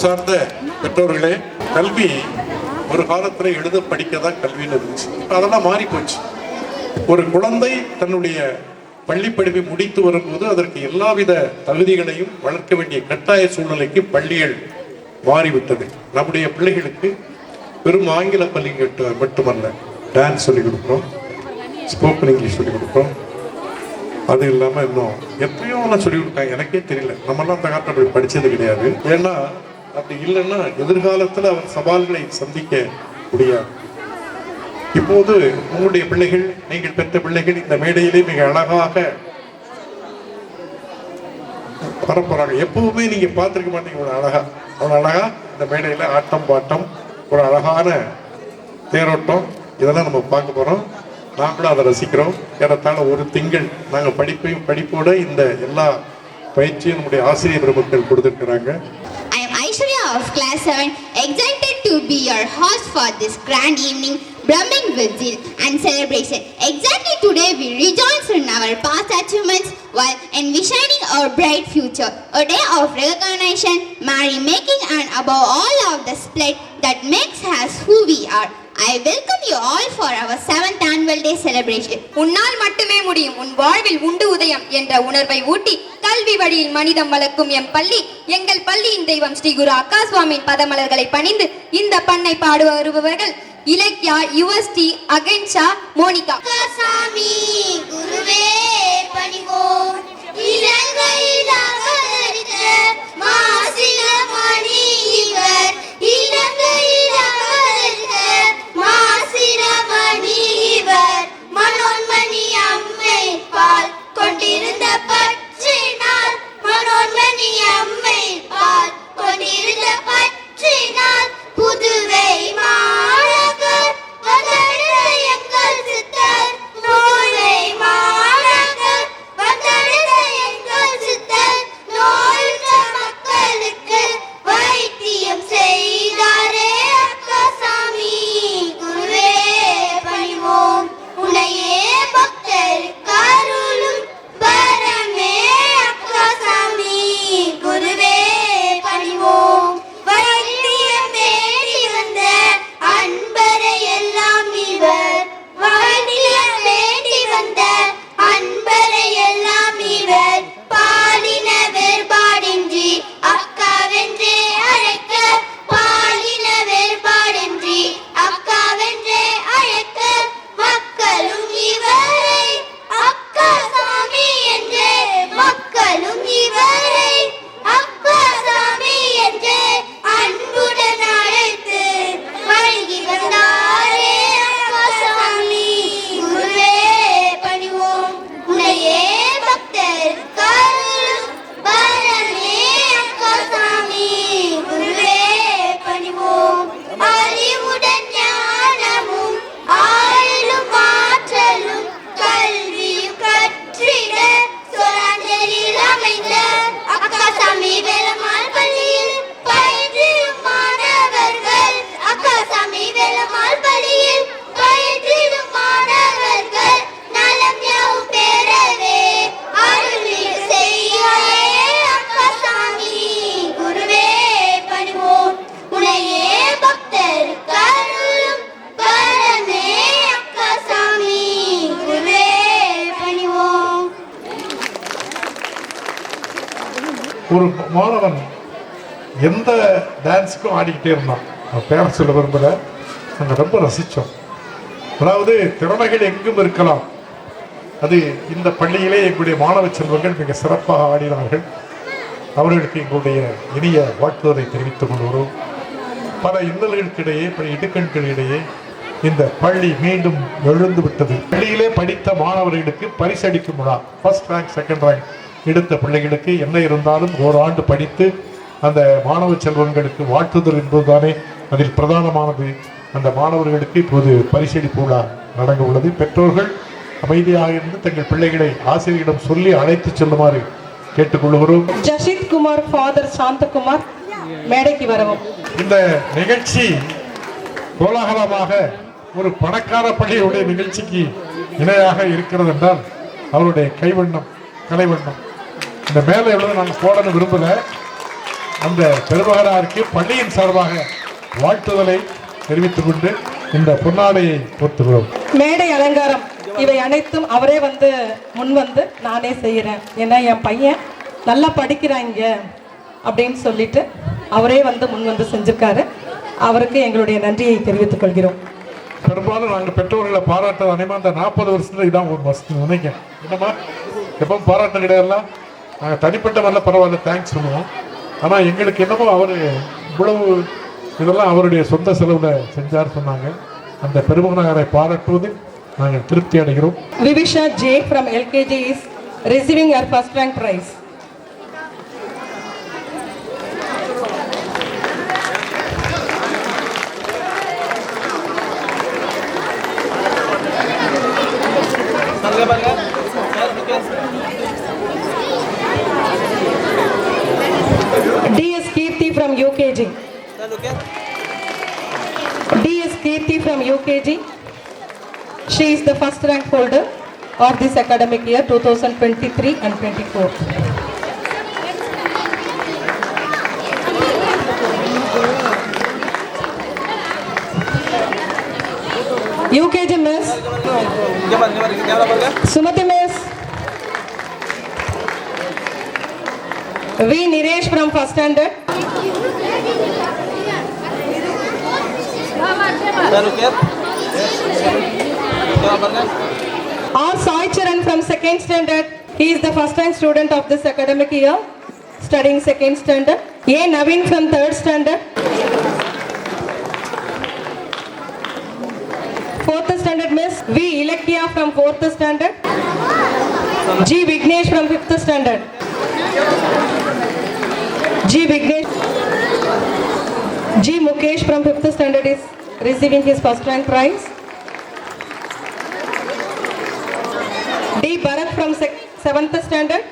சார்ந்த பெற்றோர்களே கல்வி ஒரு காலத்தில் எழுத படிக்க தான் கல்வின்னு இருந்துச்சு. அதெல்லாம் மாறி போச்சு ஒரு குழந்தை தன்னுடைய பள்ளி படிப்பை முடித்து வரும்போது அதற்கு எல்லாவித தகுதிகளையும் வளர்க்க வேண்டிய கட்டாய சூழ்நிலைக்கு பள்ளிகள் மாறிவிட்டது. நம்முடைய பிள்ளைகளுக்கு வெறும் ஆங்கில பள்ளி கட்டு- மட்டுமல்ல டான்ஸ் சொல்லிக் கொடுக்குறோம் ஸ்போக்கன் இங்கிலீஷ் சொல்லிக் கொடுக்குறோம். அது இல்லாமல் இன்னும் எத்தனையோ எல்லாம் சொல்லி கொடுத்தாங்க. எனக்கே தெரியல. நம்மலாம் அந்த காலத்தில் அப்படி கிடையாது. ஏன்னா அப்படி இல்லைன்னா எதிர்காலத்தில் அவர் சவால்களை சந்திக்க முடியாது. இப்போது உங்களுடைய பிள்ளைகள் நீங்கள் பெற்ற பிள்ளைகள் இந்த மேடையிலே மிக அழகாக பரப்புறாங்க. எப்பவுமே நீங்க பார்த்துருக்க மாட்டீங்க. ஒரு அழகா அவ்வளவு அழகா இந்த மேடையில ஆட்டம் பாட்டம் ஒரு அழகான தேரோட்டம் இதெல்லாம் நம்ம பார்க்க போறோம். கூட அதை ரசிக்கிறோம். ஏறத்தாழ ஒரு திங்கள் நாங்கள் படிப்பையும் படிப்போட இந்த எல்லா பயிற்சியும் நம்முடைய ஆசிரியர் பெருமக்கள் கொடுத்துருக்குறாங்க. Aishwarya of class 7, excited to be your host for this grand evening, brimming with zeal and celebration. Exactly today, we rejoice in our past achievements while envisioning our bright future. A day of recognition, merry-making, and above all of the split that makes us who we are. I welcome you all for our 7th annual day celebration. உன்னால் மட்டுமே முடியும் உன் வாழ்வில் உண்டு உதயம் என்ற உணர்வை ஊட்டி கல்வி வழியில் மனிதம் வளர்க்கும் எம் பள்ளி. எங்கள் பள்ளியின் தெய்வம் ஸ்ரீ குரு அக்கா சுவாமியின் பதமலர்களை பணிந்து இந்த பண்ணை பாடு வருபவர்கள் இலக்கியா யுவஸ்ரீ அகன்ஷா மோனிகா. சாமி குருவே பணிவோம். இலங்கையில் அவதரித்த மாசில மணி இவர் இலங்கையில் அவதரித்த மாசில மணி இவர் மனோன்மணி அம்மை பால் கொண்டிருந்த பற்றினால் மனோன்மணி அம்மை பால் கொண்டிருந்த பட்டு ஒரு மாணவன் எந்த டான்ஸுக்கும் ஆடிக்கிட்டே இருந்தான். அவன் பேர சொல்ல விரும்பல. நாங்கள் ரொம்ப ரசித்தோம் அதாவது திறமைகள் எங்கும் இருக்கலாம். அது இந்த பள்ளியிலே எங்களுடைய மாணவ செல்வங்கள் மிக சிறப்பாக ஆடினார்கள். அவர்களுக்கு எங்களுடைய இனிய வாழ்த்துதலை தெரிவித்துக் கொள்கிறோம். பல இன்னல்களுக்கிடையே பல இடுக்கண்களிடையே இந்த பள்ளி மீண்டும் எழுந்து விட்டது பள்ளியிலே படித்த மாணவர்களுக்கு பரிசளிக்கும் விழா. ஃபர்ஸ்ட் ரேங்க் செகண்ட் ரேங்க் எடுத்த பிள்ளைகளுக்கு என்ன இருந்தாலும் ஓராண்டு படித்து அந்த மாணவ செல்வங்களுக்கு வாழ்த்துதல் என்பதுதானே அதில் பிரதானமானது. அந்த மாணவர்களுக்கு இப்போது பரிசளிப்பு விழா நடங்க உள்ளது. பெற்றோர்கள் அமைதியாக இருந்து தங்கள் பிள்ளைகளை ஆசிரியரிடம் சொல்லி அழைத்து செல்லுமாறு கேட்டுக்கொள்கிறோம். ஜஷித் குமார் ஃபாதர் சாந்தகுமார் மேடைக்கு வரவும். இந்த நிகழ்ச்சி கோலாகலமாக ஒரு பணக்கார பள்ளியுடைய நிகழ்ச்சிக்கு இணையாக இருக்கிறது என்றால் அவருடைய கைவண்ணம் கலைவண்ணம் இந்த மேலே எவ்வளவு நாங்கள் போடணும் விரும்பல. அந்த பெருமகனாருக்கு பள்ளியின் சார்பாக வாழ்த்துதலை தெரிவித்துக் கொண்டு இந்த பொன்னாடையை போர்த்துகிறோம் மேடை அலங்காரம் இவை அனைத்தும் அவரே வந்து முன் வந்து நானே செய்கிறேன். ஏன்னா என் பையன் நல்லா படிக்கிறான் இங்க அப்படின்னு சொல்லிட்டு அவரே வந்து முன் வந்து செஞ்சிருக்காரு. அவருக்கு எங்களுடைய நன்றியை தெரிவித்துக் கொள்கிறோம். பெரும்பாலும் நாங்கள் பெற்றோர்களை பாராட்ட அனைமா அந்த நாற்பது வருஷத்துல இதான் ஒரு மஸ்ட் நினைக்கிறேன். என்னம்மா? எப்பவும் பாராட்ட கிடையாதுலாம் நாங்கள் தனிப்பட்ட வரல பரவாயில்ல தேங்க்ஸ் சொல்லுவோம். ஆனால் எங்களுக்கு என்னமோ அவர் இவ்வளவு இதெல்லாம் அவருடைய சொந்த செலவில் செஞ்சார் சொன்னாங்க. அந்த பெருமகனாரை பாராட்டுவது நாங்கள் திருப்தி அடைகிறோம். Vivisha J from LKG is receiving her first rank. UKG. DS Kirti from UKG. She is the first rank holder of this academic year 2023 and 24. UKG Miss Sumati Miss V Niresh from first standard R Sai Charan from second standard. He is the first time student of this academic year, studying second standard. A Naveen from third standard. Fourth standard Miss V Ilakya from fourth standard. G Vignesh from fifth standard. G Vignesh. G Mukesh from fifth standard is receiving his first rank prize. D. Bharat from seventh standard.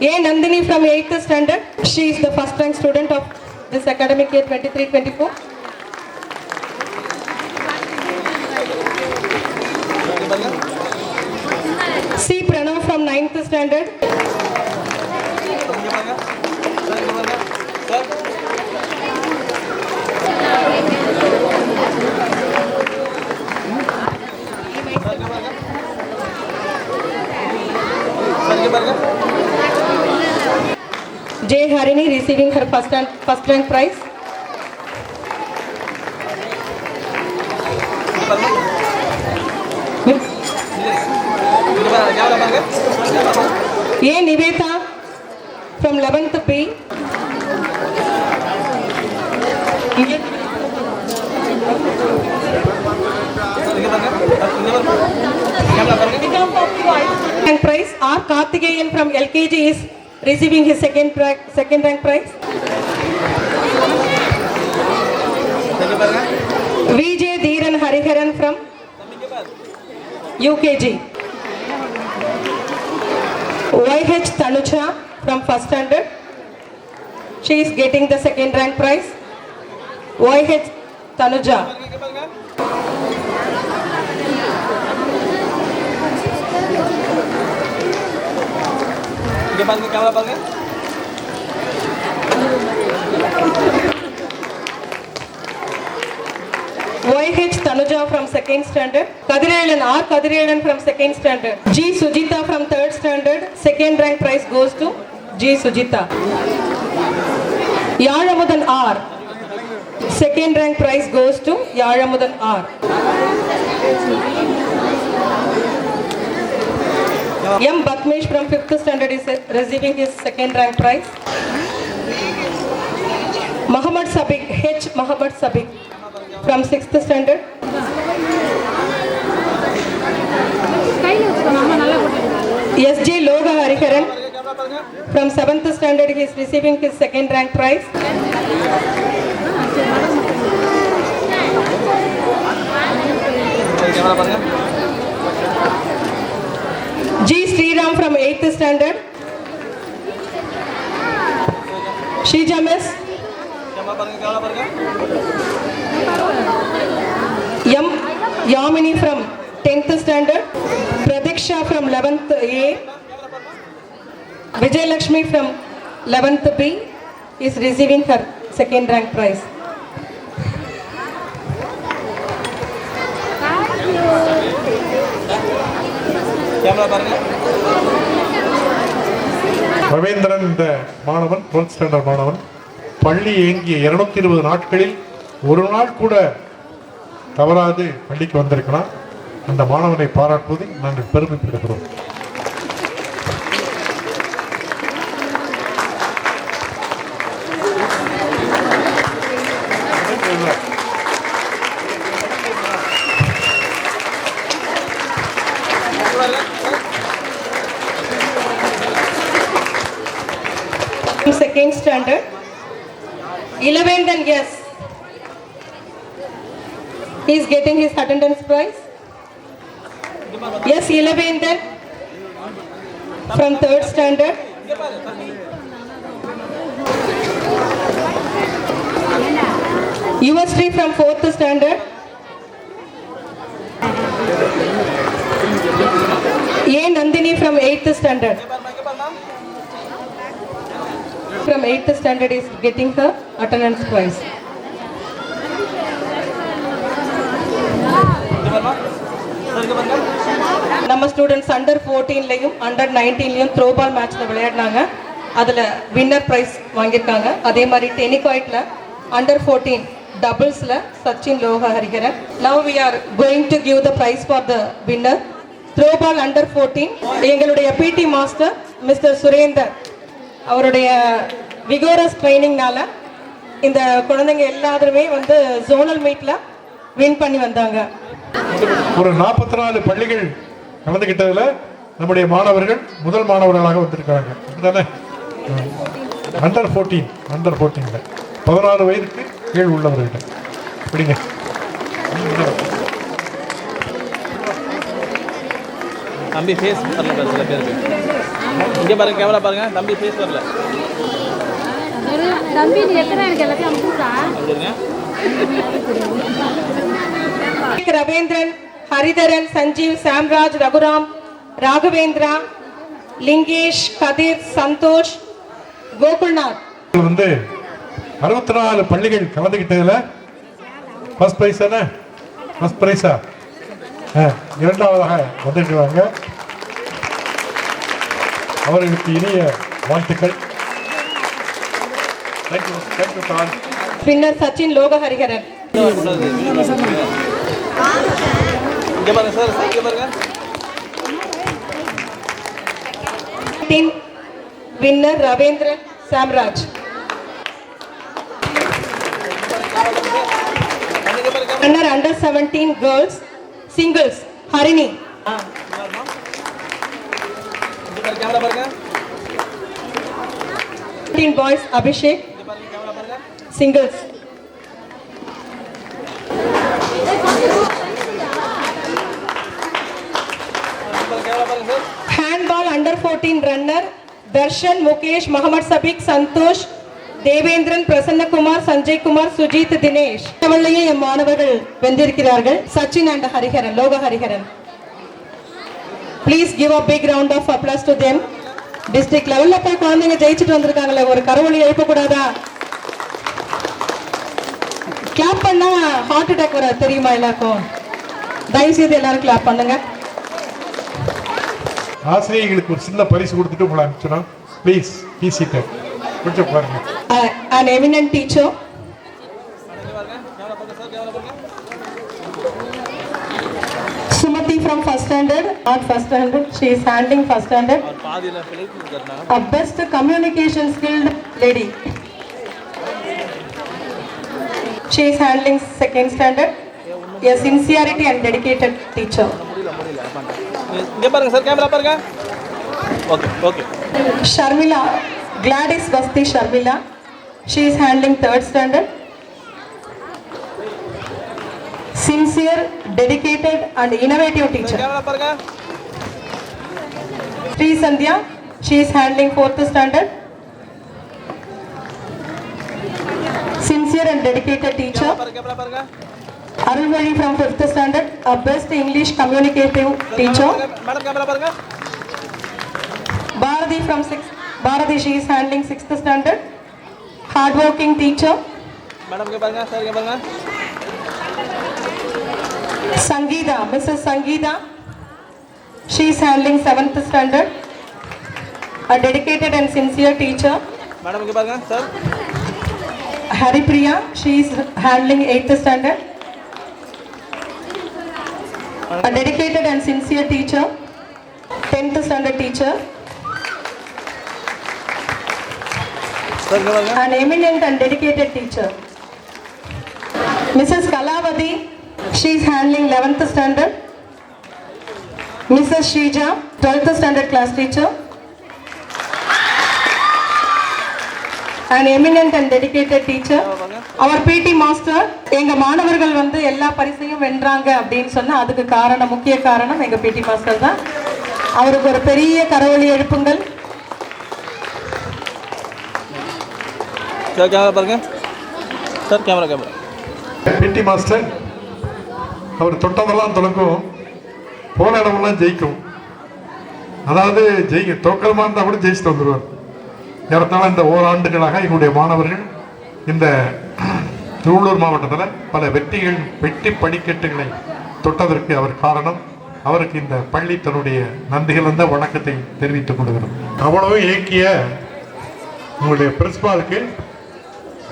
A. Nandini from eighth standard. She is the first rank student of this academic year 23-24. C. Pranav from ninth standard. J. Harini receiving her first rank, first rank prize. A. Niveta from 11th B. Rank prize. R. Karthikeyan from LKG is receiving his second rank, second rank prize. VJ Dheeran Hariharan from UKG. YH Tanuja from first standard. She is getting the second rank prize. YH Tanuja. YH Tanuja from second standard. Kadirelan R. Kadirelan from second standard. G. Sujita from third standard. Second rank prize goes to G. Sujita. Yaramudan R. Second rank prize goes to yalamudan R. M. Batmesh from fifth standard is receiving his second rank prize. Muhammad Sabik, H. Muhammad Sabik from sixth standard. S.J. Loga Hariharan from seventh standard he is receiving his second rank prize. G. Sriram from 8th standard. Shija Miss. Yam Yamini from 10th standard. Pradiksha from 11th A. Vijay Lakshmi from 11th B is receiving her second rank prize. Thank you. Ravindran இந்த மாணவன் twelfth standard மாணவன். பள்ளி இயங்கிய இருநூத்தி இருபது நாட்களில் ஒரு நாள் கூட தவறாது பள்ளிக்கு வந்திருக்கிறான். அந்த மாணவனை பாராட்டுவதில் நாங்கள் பெருமைப்படுகிறோம் 11th and yes. He is getting his attendance prize. Yes, 11th and from third standard. Yuvasri from fourth standard. A. Nandini from eighth standard. From eighth standard is getting her attendance prize நம்ம students under ஃபோர்டீன்லையும் under நைன்டீன்லையும் throw ball மேட்ச்சில் விளையாடினாங்க. அதில் winner prize வாங்கியிருக்காங்க. அதே மாதிரி டெனிகாய்டில் under fourteen டபுள்ஸில் Sachin Loga Hariharan now we are going to give the prize for the winner throw ball under fourteen எங்களுடைய பிடி மாஸ்டர் மிஸ்டர் சுரேந்தர் அவருடைய விகோரஸ் ட்ரைனிங்னால இந்த குழந்தைங்க எல்லாருமே வந்து ஜோனல் மீட்டில் வின் பண்ணி வந்தாங்க. ஒரு நாற்பத்தி நாலு பள்ளிகள் கலந்துகிட்டதுல நம்முடைய மாணவர்கள் முதல் மாணவர்களாக வந்திருக்காங்க அப்படிதானே அண்டர் ஃபோர்டீன் அண்டர் ஃபோர்டீன்ல பதினாறு வயதுக்கு கீழ் உள்ளவர்கள் அப்படிங்க. தம்பி ஃபேஸ் வரல சில பேருக்கு. இங்க பாருங்க கேமரா பாருங்க. தம்பி ஃபேஸ் வரல. தம்பி நீ எத்தனை எனக்கு எல்லாத்தையும் அனுப்பிச்சா ரவீந்திரன் ஹரிதரன் சஞ்சீவ் சாம்ராஜ் ரகுராம் ராகவேந்திரா லிங்கேஷ் கதிர் சந்தோஷ் கோகுல்நாத். வந்து அறுபத்தி நாலு பள்ளிகள் கலந்துகிட்டதுல ஃபர்ஸ்ட் ப்ரைஸ் தானே? ஃபர்ஸ்ட் ப்ரைஸா இரண்டாவதாக வந்திருக்கிறாங்க. அவர்களுக்கு இனிய வாழ்த்துக்கள். பின்னர் சச்சின் லோக ஹரிஹரன் இங்க பாருங்க சார் இங்க பாருங்க. Winner Ravindran Samraj winner under seventeen girls singles Harini boys Abhishek இங்க பாருங்க கேமரா பாருங்க singles handball under fourteen runner Darshan Mukesh Mohammed Shafiq Santhosh Devendran Prasannakumar Sanjaykumar Sujith Dinesh தமிழ்லையே என் மாணவர்கள் வென்றிருக்கிறார்கள். Sachin and Hariharan Loga Hariharan. Please give a big round of applause to them district லெவலில் போய் குழந்தைங்க ஜெயிச்சுட்டு வந்திருக்காங்களே ஒரு கரவொலி எழுப்பக்கூடாதா? கிளாப் பண்ணா ஹார்ட் அட்டாக் வர தெரியுமா எல்லாருக்கும்? தயவு செய்து எல்லாரும் கிளாப் பண்ணுங்க. ஆசிரியர்களுக்கு ஒரு சின்ன பரிசு கொடுத்துட்டு உங்களை அனுப்பிச்சிடும் ப்ளீஸ் பிசி டேக் கொஞ்சம் பாருங்க. uh, an eminent teacher, இங்க பாருங்க கேமரா பாருங்க சார் கேமரா பாருங்க Sumati from first standard, not first standard, she is handling first standard. A best communication skilled lady. She is handling second standard. A sincerity and dedicated teacher. inge parunga sir camera parunga Okay, okay. Sharmila, Gladys vasthi Sharmila. She is handling third standard. Sincere, dedicated and innovative teacher. camera parunga Sri Sandhya, she is handling fourth standard. sincere and dedicated teacher. Arulvali from 5th standard, a best English communicative teacher. Bharati from 6th, Bharati she is handling 6th standard, hardworking teacher. Sangeeta, Mrs. Sangeeta, she is handling 7th standard, a dedicated and sincere teacher. Madam, sir. haripriya she is handling eighth standard a dedicated and sincere teacher 10th standard teacher an eminent and dedicated teacher mrs kalavati she is handling 11th standard mrs shija 12th standard class teacher An eminent and dedicated teacher. Our PT master, எங்க மாணவர்கள் வந்து எல்லா பரிசையும் வென்றாங்க அப்படின்னு சொன்னா அதுக்கு காரணம் முக்கிய காரணம் எங்க பிடி மாஸ்டர் தான். அவருக்கு ஒரு பெரிய கரவொலி எழுப்புங்கள். சார் கேமரா பாருங்க. Sir camera camera PT master அவர் தொட்டதெல்லாம் துலக்கும் போன இடமெல்லாம் ஜெயிக்கும். அதாவது ஜெயிக்க தோக்கலமாக இருந்தால் கூட ஜெயிச்சுட்டு வந்துடுவார் ஏறத்தாழ இந்த ஓராண்டுகளாக எங்களுடைய மாணவர்கள் இந்த திருவள்ளூர் மாவட்டத்தில் பல வெற்றிகள் வெற்றி படிக்கட்டுகளை தொட்டதற்கு அவர் காரணம். அவருக்கு இந்த பள்ளி தன்னுடைய நன்றிகள் வந்த வணக்கத்தை தெரிவித்துக் கொள்கிறோம். அவ்வளவு இயக்கிய உங்களுடைய பிரின்சிபாலுக்கு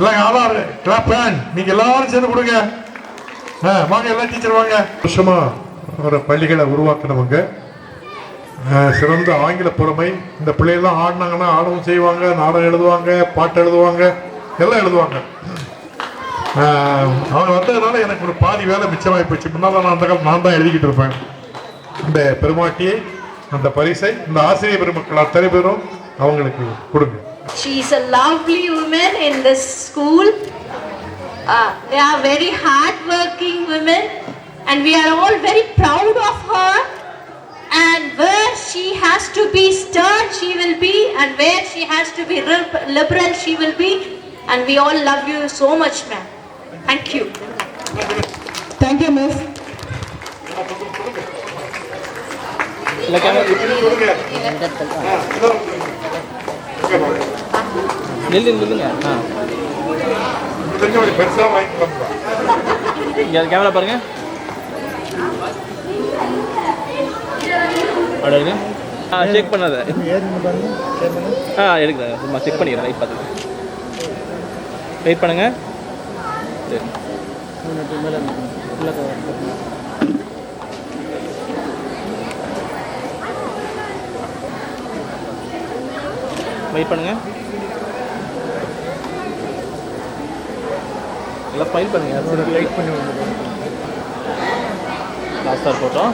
ஆதார் கிளாப் நீங்க எல்லாரும் சேர்ந்து கொடுங்க. ஆ, வாங்க எல்லா டீச்சர் வாங்க. வருஷமா ஒரு பள்ளிகளை உருவாக்கினவங்க. சிறந்த ஆங்கில புறமை இந்த பிள்ளைகள்லாம் ஆடினாங்கன்னா ஆடவும் செய்வாங்க நாடகம் எழுதுவாங்க பாட்டு எழுதுவாங்க எல்லாம் எழுதுவாங்க. அவங்க வந்ததுனால எனக்கு ஒரு பாதி வேலை மிச்சமாகி போச்சு. முன்னால் நான் அந்த காலம் நான் தான் எழுதிக்கிட்டு இருப்பேன். இந்த பெருமாட்டியை அந்த பரிசை இந்த ஆசிரியர் பெருமக்கள் அத்தனை பேரும் அவங்களுக்கு கொடுங்க. She is a lovely woman in this school. Uh, they are very hard-working women, and we are all very proud of her. And where she has to be stern, she will be, and where she has to be lib- liberal, she will be. And we all love you so much, ma'am. Thank you. Miss இல்லை camera நில்லு நில்லுங்க ஆ பெருசாக camera பாருங்க அப்படிங்க ஆ check பண்ணாத. ஆ எடுக்கிறேன் சும்மா check பண்ணிக்கிறேன். லைட் பார்த்துக்கிறேன். வெயிட் பண்ணுங்க. சரி. வெயிட் பண்ணுங்க. எல்லாம் ஃபைல் பண்ணுங்க. லைட் பண்ணி லாஸ்ட்டாக போட்டோம்